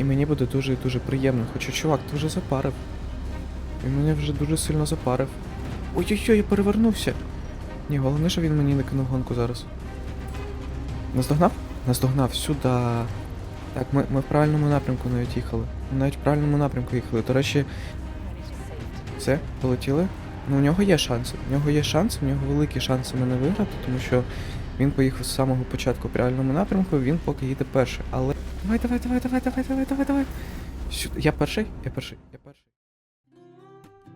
І мені буде дуже і дуже приємно. Хоча, чувак, ти вже запарив. Він мене вже дуже сильно запарив. Ой-ой-ой, я перевернувся. Ні, головне, що він мені не гонку зараз. Наздогнав? Наздогнав сюди. Так, ми, ми в правильному напрямку навіть їхали. Ми навіть в правильному напрямку їхали. До речі, все, полетіли. Ну, у нього є шанси. У нього є шанси, у нього великі шанси мене виграти, тому що він поїхав з самого початку в правильному напрямку, він поки їде перший. Але. Давай, давай, давай, давай, давай, давай, давай, давай. Сюди. Я перший? Я перший, я перший.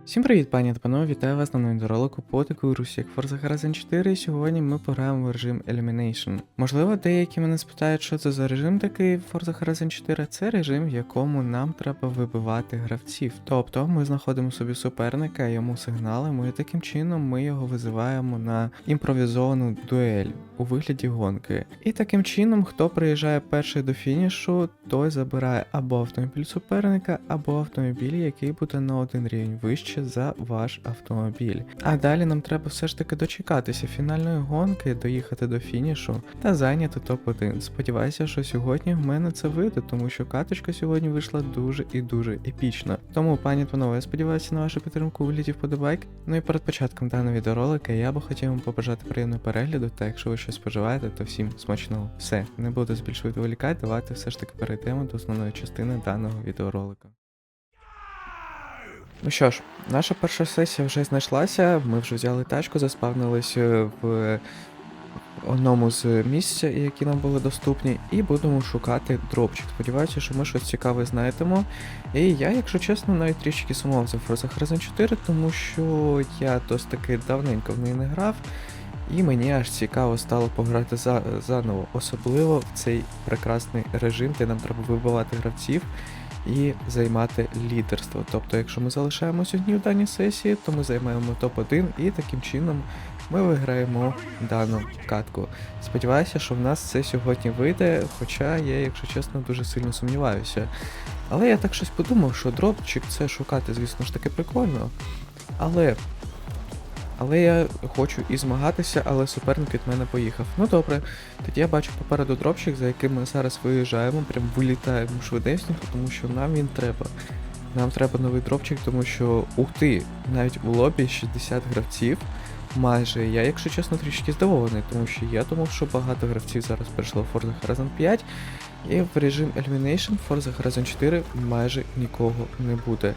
Всім привіт, пані та панове, вітаю вас на новому відеоролику по такій русі, як Forza Horizon 4, і сьогодні ми пограємо в режим Elimination. Можливо, деякі мене спитають, що це за режим такий Forza Horizon 4. Це режим, в якому нам треба вибивати гравців. Тобто ми знаходимо собі суперника, йому сигналимо, і таким чином ми його визиваємо на імпровізовану дуель у вигляді гонки. І таким чином, хто приїжджає перший до фінішу, той забирає або автомобіль суперника, або автомобіль, який буде на один рівень вище за ваш автомобіль. А далі нам треба все ж таки дочекатися фінальної гонки, доїхати до фінішу та зайняти топ-1. Сподіваюся, що сьогодні в мене це вийде, тому що каточка сьогодні вийшла дуже і дуже епічна. Тому, пані панове, я сподіваюся на вашу підтримку у вигляді вподобайк. Ну і перед початком даного відеоролика я би хотів вам побажати приємного перегляду, та якщо ви щось споживаєте, то всім смачного. Все, не буду збільш відволікати, давайте все ж таки перейдемо до основної частини даного відеоролика. Ну що ж, наша перша сесія вже знайшлася. Ми вже взяли тачку, заспавнились в одному з місць, які нам були доступні, і будемо шукати дропчик. Сподіваюся, що ми щось цікаве знайдемо. І я, якщо чесно, навіть трішки сумував за Forza Horizon 4, тому що я досить таки давненько в неї не грав. І мені аж цікаво стало пограти за, заново, особливо в цей прекрасний режим, де нам треба вибивати гравців і займати лідерство. Тобто, якщо ми залишаємось одні в даній сесії, то ми займаємо топ-1 і таким чином ми виграємо дану катку. Сподіваюся, що в нас це сьогодні вийде, хоча я, якщо чесно, дуже сильно сумніваюся. Але я так щось подумав, що дропчик це шукати, звісно ж таки, прикольно. Але. Але я хочу і змагатися, але суперник від мене поїхав. Ну добре, тоді я бачу попереду дропчик, за яким ми зараз виїжджаємо, прям вилітаємо швидесенько, тому що нам він треба. Нам треба новий дропчик, тому що ух ти, навіть у лобі 60 гравців. Майже я, якщо чесно, трішки здивований, тому що я думав, що багато гравців зараз прийшло в Forza Horizon 5, і в режим Elimination Forza Horizon 4 майже нікого не буде.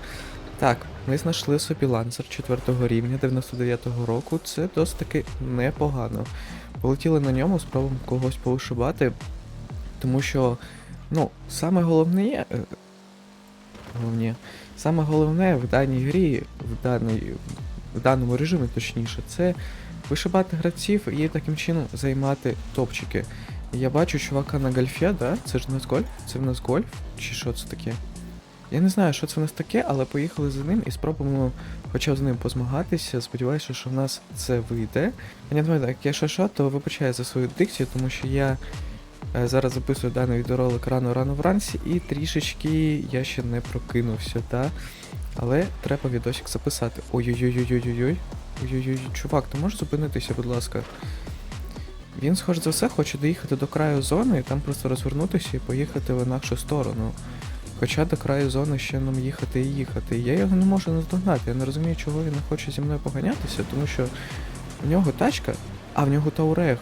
Так, ми знайшли собі ланцер 4 рівня 99-го року, це досить таки непогано. Полетіли на ньому, спробуємо когось повишибати, тому що, ну, саме головне. е, Головне, саме головне в даній грі, в, даній, в даному режимі точніше, це вишибати гравців і таким чином займати топчики. Я бачу чувака на гольфі, да? Це ж у нас гольф? Це в нас гольф? Чи що це таке? Я не знаю, що це в нас таке, але поїхали за ним і спробуємо хоча б з ним позмагатися. Сподіваюся, що в нас це вийде. Я не знаю, так, якщо що, то вибачаю за свою дикцію, тому що я е, зараз записую даний відеоролик рано-рано вранці, і трішечки я ще не прокинувся, та? Але треба відосик записати. Ой-ой-ой-ой-ой-ой. Ой-ой-ой, чувак, ти можеш зупинитися, будь ласка. Він, схоже за все, хоче доїхати до краю зони і там просто розвернутися і поїхати в інакшу сторону. Хоча до краю зони ще нам їхати і їхати. Я його не можу наздогнати. Я не розумію, чого він не хоче зі мною поганятися, тому що в нього тачка, а в нього Таурех.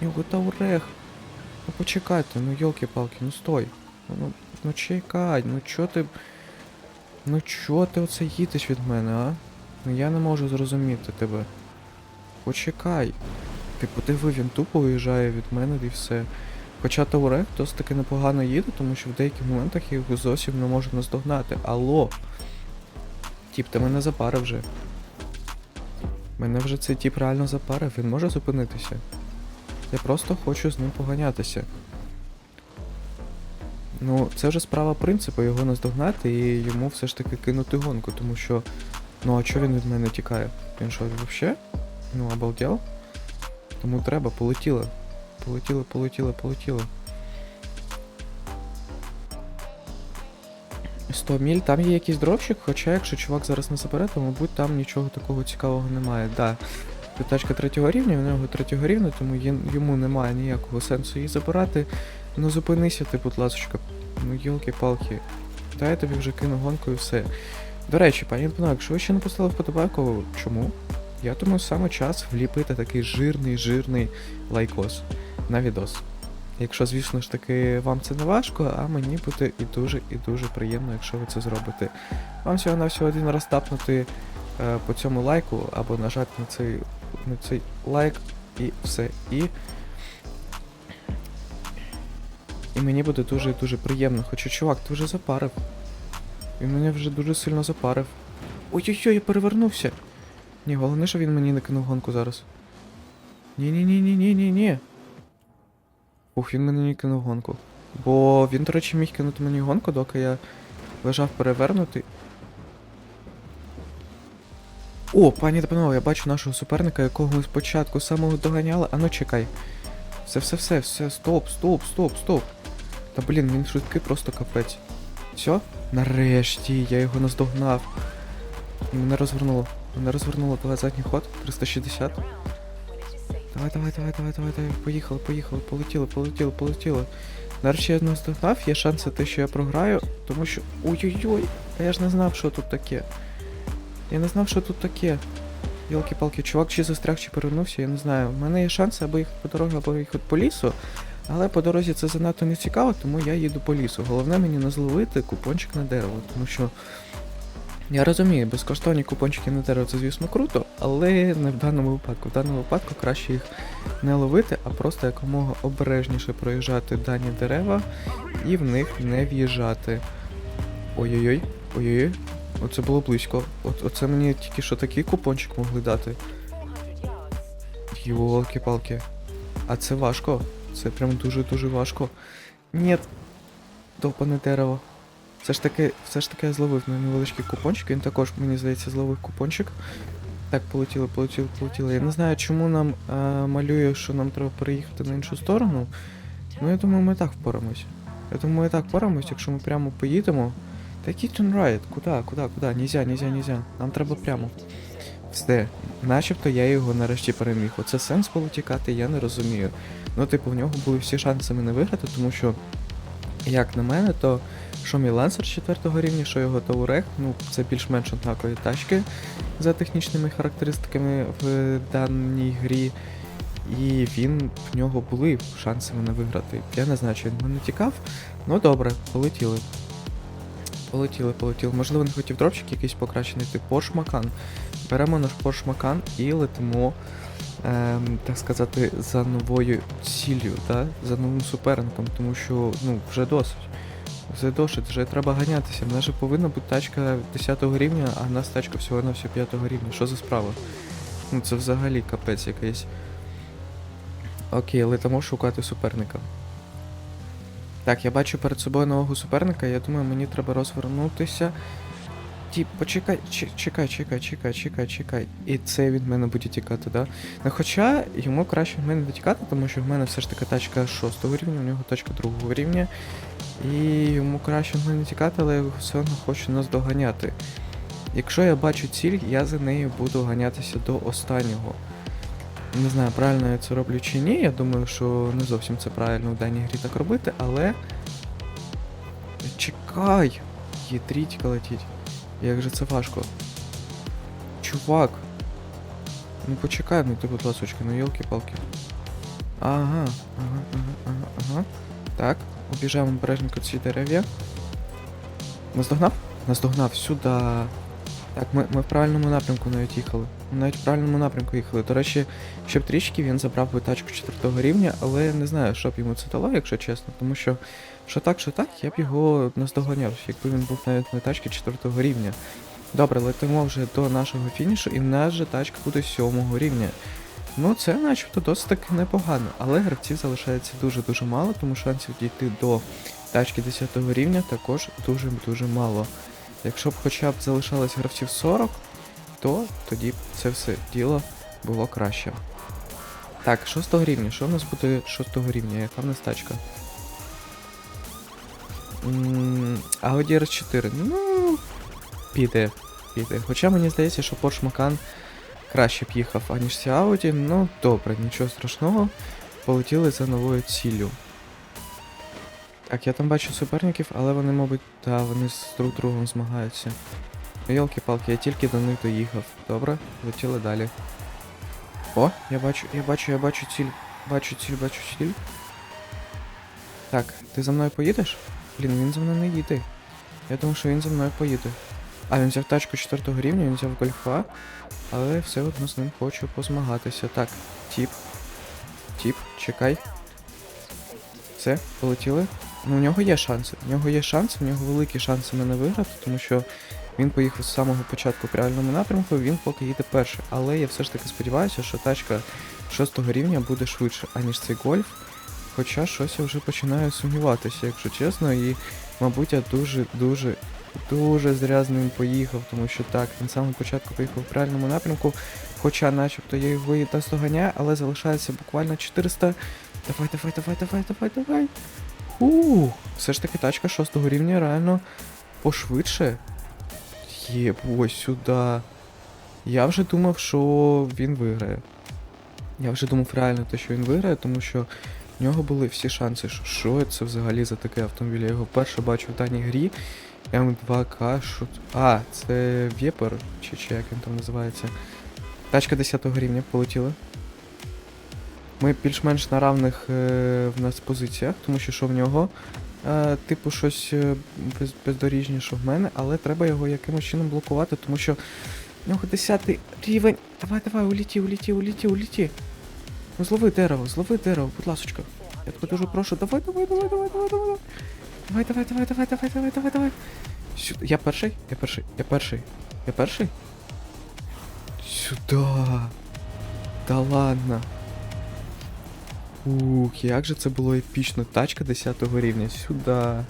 В нього Таурех. Ну почекайте, ну йолки-палки, ну стой. Ну, ну, чекай, ну чо ти. Ну чо ти оце їдеш від мене, а? Ну я не можу зрозуміти тебе. Почекай. Ти подиви, він тупо виїжджає від мене і все. Хоча Таурек досить таки непогано їде, тому що в деяких моментах я його зовсім не можу наздогнати. Алло! Тіп, ти мене запарив вже. Мене вже цей тіп реально запарив, він може зупинитися. Я просто хочу з ним поганятися. Ну, це вже справа принципу його наздогнати і йому все ж таки кинути гонку, тому що. Ну а чого він від мене тікає? Він що, взагалі? Ну, обалдел? Тому треба, полетіло. Полетіли, полетіли, полетіли. 100 міль, там є якийсь дропчик, хоча якщо чувак зараз не забере, то мабуть там нічого такого цікавого немає. Да. Це тачка третього рівня, в нього третього рівня, тому йому немає ніякого сенсу її забирати. Ну зупинися ти, будь ласка. Ну йолки-палки. Та я тобі вже кину гонку і все. До речі, пані Антоно, якщо ви ще не поставили вподобайку, чому? Я думаю, саме час вліпити такий жирний, жирний лайкос на відос. Якщо, звісно ж таки, вам це не важко, а мені буде і дуже і дуже приємно, якщо ви це зробите. Вам всього на всього один раз тапнути е, по цьому лайку або нажати на цей, на цей лайк і все. І. І мені буде дуже і дуже приємно. Хоча, чувак, ти вже запарив. Він мене вже дуже сильно запарив. Ой-ой-ой, я перевернувся. Ні, головне, що він мені не кинув гонку зараз. Ні-ні-ні-ні-ні-ні. Ух, він мені кинув гонку. Бо він, до речі, міг кинути мені гонку, доки я лежав перевернутий. О, пані та панове, я бачу нашого суперника, якого ми спочатку самого доганяли. А ну чекай. Все, все, все, все, стоп, стоп, стоп, стоп. Та блін, він швидкий просто капець. Все? Нарешті, я його наздогнав. Мене розвернуло. Мене розвернуло, давай задній ход. 360. Давай, давай, давай, давай, давай, давай. Поїхали, поїхали, полетіли, полетіли, полетіли. Нарешті я наздогнав, є шанси те, що я програю, тому що. Ой-ой-ой! А я ж не знав, що тут таке. Я не знав, що тут таке. Йолки-палки, чувак чи застряг, чи перевернувся, я не знаю. У мене є шанси або їхати по дорозі, або їхати по лісу. Але по дорозі це занадто не цікаво, тому я їду по лісу. Головне мені не зловити купончик на дерево, тому що. Я розумію, безкоштовні купончики на дерево це, звісно, круто, але не в даному випадку. В даному випадку краще їх не ловити, а просто якомога обережніше проїжджати дані дерева і в них не в'їжджати. Ой-ой-ой, ой-ой-ой. Оце було близько. От, оце мені тільки що такий купончик могли дати. Йолки-палки. А це важко. Це прям дуже-дуже важко. Ні. Довбане дерево. Все ж таки, все ж таки я зловив на невеличкий купончик, він також, мені здається, зловив купончик. Так, полетіли, полетіли, полетіли. Я не знаю, чому нам а, малює, що нам треба переїхати на іншу сторону. Ну, я думаю, ми так впораємось. Я думаю, ми так впораємось, якщо ми прямо поїдемо. Та який turn Куда, куда, куда? Нельзя, нельзя, нельзя. Нам треба прямо. Все. Начебто я його нарешті переміг. Оце сенс було тікати, я не розумію. Ну, типу, в нього були всі шанси мене виграти, тому що, як на мене, то що мій лансер 4 рівня, що його Таурек, ну, це більш-менш однакові тачки за технічними характеристиками в даній грі. І він в нього були шанси мене виграти. Я не знаю, чи він мене тікав. Ну добре, полетіли. Полетіли, полетіли. Можливо, не хотів дропчик якийсь покращений, типу Porsche Macan. Беремо наш Porsche Macan і летимо, ем, так сказати, за новою ціллю, да? за новим суперником, тому що ну, вже досить. Досить, вже треба ганятися. В нас же повинна бути тачка 10 рівня, а в нас тачка всього на всього 5 рівня. Що за справа? Ну це взагалі капець якийсь. Окей, летимо шукати суперника. Так, я бачу перед собою нового суперника, я думаю, мені треба розвернутися. Ті, почекай, чекай, чекай, чекай, чекай, чекай. І це від мене буде тікати, да? Ну хоча йому краще від мене не тікати, тому що в мене все ж таки тачка 6 рівня, у нього тачка 2 рівня. І йому краще від мене тікати, але я все одно хочу нас доганяти. Якщо я бачу ціль, я за нею буду ганятися до останнього. Не знаю, правильно я це роблю чи ні. Я думаю, що не зовсім це правильно в даній грі так робити, але. Чекай! Єтрітька летіть. Як же це важко. Чувак. Ну почекай, ну ти, будь ласочки, ну елки-палки. Ага, ага, ага, ага, ага. Так, обіжаємо обережненько ці дерев'я. Наздогнав? Наздогнав сюди. Так, ми, ми в правильному напрямку навіть їхали. Ми навіть в правильному напрямку їхали. До речі, щоб трішки він забрав би тачку 4 рівня, але не знаю, що б йому це дало, якщо чесно, тому що що так, що так, я б його наздоганяв, якби він був навіть на тачці 4 рівня. Добре, летимо вже до нашого фінішу, і в нас же тачка буде 7 рівня. Ну, це начебто досить таки непогано, але гравців залишається дуже-дуже мало, тому шансів дійти до тачки 10 рівня також дуже-дуже мало. Якщо б хоча б залишалось гравців 40, то тоді б це все діло було краще. Так, 6 рівня. Що в нас буде 6 рівня? Яка в нас тачка? Audi RS4. Ну. Піде. Піде. Хоча мені здається, що Porsche Macan краще б їхав, аніж Audi. Ну, добре, нічого страшного. Полетіли за новою ціллю. Так, я там бачу суперників, але вони, мабуть, та вони з друг другом змагаються. Ну, йолки-палки, я тільки до них доїхав. Добре, летіли далі. О, я бачу, я бачу, я бачу ціль. Бачу ціль, бачу ціль. Так, ти за мною поїдеш? Блін, він за мною не їде. Я думав, що він за мною поїде. А, він взяв тачку 4 рівня, він взяв гольфа, але все одно з ним хочу позмагатися. Так, тіп. Тіп, чекай. Все, полетіли. Ну, у нього є шанси. У нього є шанси, у нього великі шанси мене виграти, тому що він поїхав з самого початку в правильному напрямку, він поки їде перший. Але я все ж таки сподіваюся, що тачка 6 рівня буде швидше, аніж цей гольф. Хоча щось я вже починаю сумніватися, якщо чесно, і, мабуть, я дуже-дуже, дуже зря з ним поїхав, тому що так, він з самого початку поїхав в правильному напрямку, хоча начебто я його і наздоганяю, але залишається буквально 400. Давай, давай, давай, давай, давай, давай. Ух, все ж таки тачка 6 рівня реально пошвидше. Єб, ось сюди. Я вже думав, що він виграє. Я вже думав реально те, що він виграє, тому що в нього були всі шанси. Що, що це взагалі за такий автомобіль? Я його вперше бачу в даній грі. М2К, що. А, це Вєпер, чи, чи як він там називається. Тачка 10 го рівня полетіла. Ми більш-менш на равних е, в нас позиціях, тому що що в нього, е, типу, щось е, без, бездоріжнє, що в мене, але треба його якимось чином блокувати, тому що в нього 10 рівень. Давай, давай, уліті, уліті, уліті, уліті. Ну злови дерево, злови дерево, будь ласочка. Я тебе дуже прошу, давай, давай, давай, давай, давай, давай. Давай, давай, давай, давай, давай, давай, давай, давай. Сюди. Я перший? Я перший, я перший. Я перший? Сюда. Да ладно. Ух, як же це було епічно. Тачка 10 рівня. Сюда.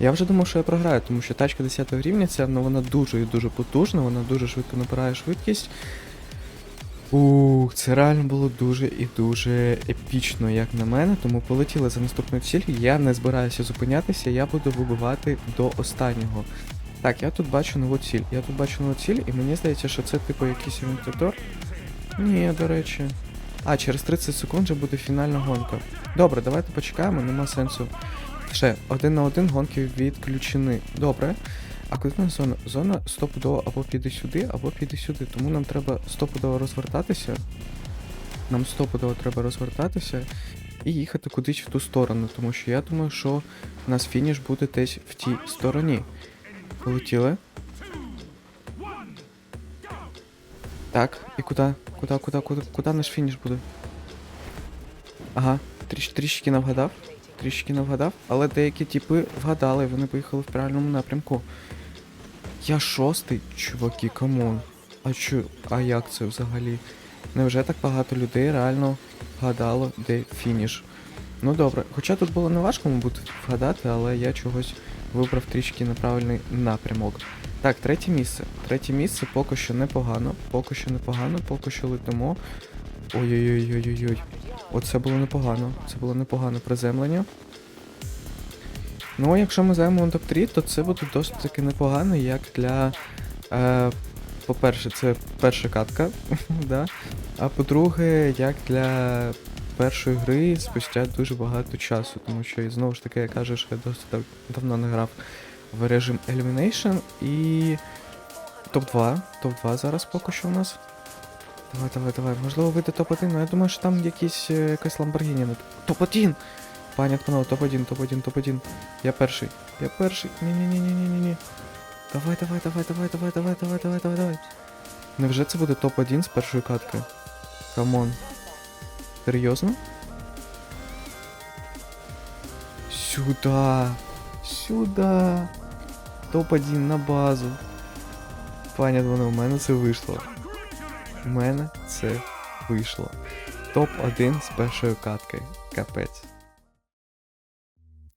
Я вже думав, що я програю, тому що тачка 10 рівня, ця, ну, вона дуже і дуже потужна, вона дуже швидко набирає швидкість. Ух, це реально було дуже і дуже епічно, як на мене, тому полетіли за наступною ціллю. Я не збираюся зупинятися, я буду вибивати до останнього. Так, я тут бачу нову ціль. Я тут бачу нову ціль, і мені здається, що це типу якийсь івентатор. Ні, до речі. А, через 30 секунд вже буде фінальна гонка. Добре, давайте почекаємо, нема сенсу. Ще, один на один гонки відключені. Добре. А куди зона? Зона стопудово або піде сюди, або піде сюди. Тому нам треба стопудово розвертатися. Нам стопудово треба розвертатися і їхати кудись в ту сторону, тому що я думаю, що у нас фініш буде десь в тій стороні. Полетіли. Так, і куди? Куди, куди, куди, куди наш фініш буде? Ага, тріш, трішки не вгадав. Трішки не але деякі типи вгадали, вони поїхали в правильному напрямку. Я шостий, чуваки, камон. А чо, а як це взагалі? Невже так багато людей реально вгадало, де фініш? Ну добре, хоча тут було не важко, мабуть, вгадати, але я чогось вибрав трішки неправильний напрямок. Так, третє місце. Третє місце поки що непогано, поки що непогано, поки що летимо. Ой-ой-ой-ой-ой. Оце було непогано. Це було непогане приземлення. Ну, якщо ми займемо топ-3, то це буде досить таки непогано, як для. Е, по-перше, це перша катка, да? а по-друге, як для першої гри спустя дуже багато часу, тому що знову ж таки я кажу, що я досить дав- давно не грав в режим Elimination і топ-2. Топ-2 зараз поки що у нас. Давай, давай, давай. Можливо, вийде топ-1, але я думаю, що там якісь, е, якась Lamborghini. Топ-1! Пані панове, топ-1, топ-1, топ-1. Я перший. Я перший. Ні-ні-ні-ні-ні-ні. Давай, давай, давай, давай, давай, давай, давай, давай, давай, давай. Невже це буде топ-1 з першої катки? Камон. Серйозно? Сюда. Сюда. Топ-1 на базу. Понятно, воно, в мене це вийшло. У мене це вийшло. Топ-1 з першої катки. Капець.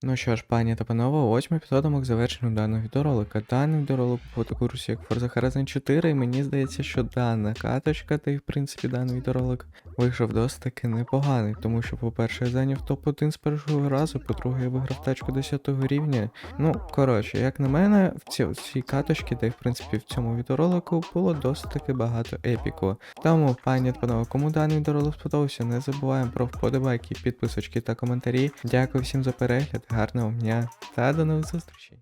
Ну що ж, пані та панове, ось ми підходимо к завершенню даного відеоролика. Даний відеоролик по курсі як Forza Horizon 4, і мені здається, що дана каточка, та й в принципі даний відеоролик вийшов досить таки непоганий, тому що, по-перше, я зайняв топ-1 з першого разу, по-друге, я виграв тачку 10 рівня. Ну, коротше, як на мене, в цій, в цій каточці, та й в принципі в цьому відеоролику було досить таки багато епіку. Тому, пані та панове, кому даний відеоролик сподобався, не забуваємо про вподобайки, підписочки та коментарі. Дякую всім за перегляд гарного дня та до нових зустрічей.